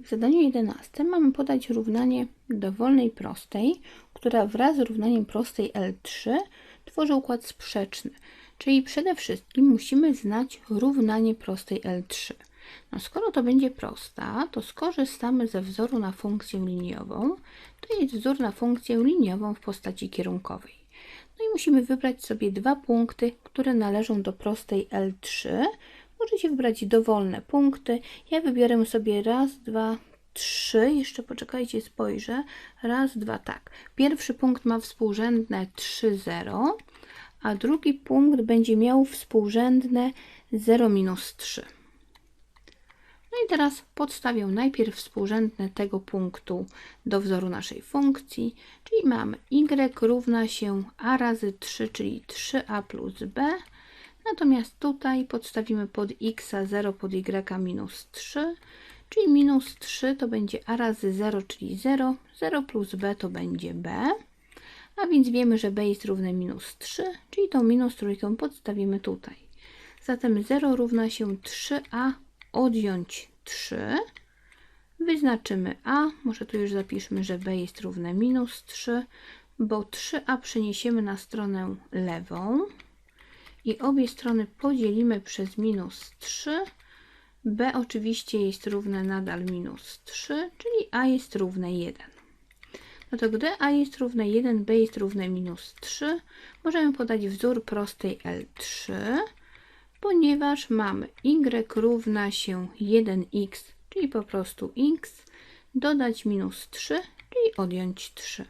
W zadaniu 11 mamy podać równanie dowolnej prostej, która wraz z równaniem prostej L3 tworzy układ sprzeczny. Czyli przede wszystkim musimy znać równanie prostej L3. No skoro to będzie prosta, to skorzystamy ze wzoru na funkcję liniową. To jest wzór na funkcję liniową w postaci kierunkowej. No i musimy wybrać sobie dwa punkty, które należą do prostej L3. Możecie wybrać dowolne punkty. Ja wybiorę sobie raz, dwa, trzy. Jeszcze poczekajcie, spojrzę. Raz, dwa, tak. Pierwszy punkt ma współrzędne 3, 0, a drugi punkt będzie miał współrzędne 0 minus 3. No i teraz podstawię najpierw współrzędne tego punktu do wzoru naszej funkcji, czyli mamy y równa się a razy 3, czyli 3a plus b. Natomiast tutaj podstawimy pod x 0 pod y minus 3, czyli minus 3 to będzie a razy 0, czyli 0, 0 plus b to będzie b. A więc wiemy, że b jest równe minus 3, czyli tą minus trójkę podstawimy tutaj. Zatem 0 równa się 3a odjąć 3. Wyznaczymy a, może tu już zapiszmy, że b jest równe minus 3, bo 3a przeniesiemy na stronę lewą i obie strony podzielimy przez minus 3. b oczywiście jest równe nadal minus 3, czyli a jest równe 1. No to gdy a jest równe 1, b jest równe minus 3, możemy podać wzór prostej L3, ponieważ mamy y równa się 1x, czyli po prostu x, dodać minus 3, czyli odjąć 3.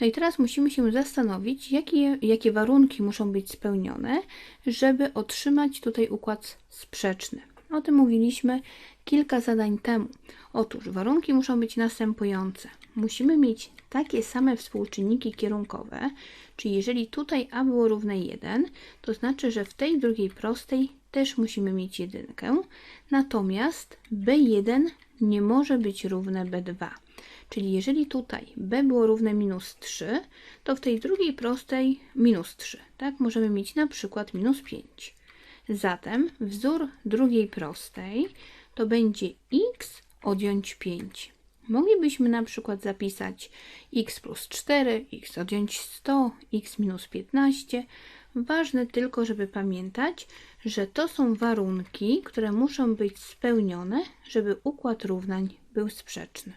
No i teraz musimy się zastanowić, jakie, jakie warunki muszą być spełnione, żeby otrzymać tutaj układ sprzeczny. O tym mówiliśmy kilka zadań temu. Otóż warunki muszą być następujące. Musimy mieć takie same współczynniki kierunkowe, czyli jeżeli tutaj a było równe 1, to znaczy, że w tej drugiej prostej też musimy mieć jedynkę, natomiast b1 nie może być równe b2. Czyli jeżeli tutaj b było równe minus 3, to w tej drugiej prostej minus 3. Tak, możemy mieć na przykład minus 5. Zatem wzór drugiej prostej to będzie x odjąć 5. Moglibyśmy na przykład zapisać x plus 4, x odjąć 100, x minus 15. Ważne tylko, żeby pamiętać, że to są warunki, które muszą być spełnione, żeby układ równań był sprzeczny.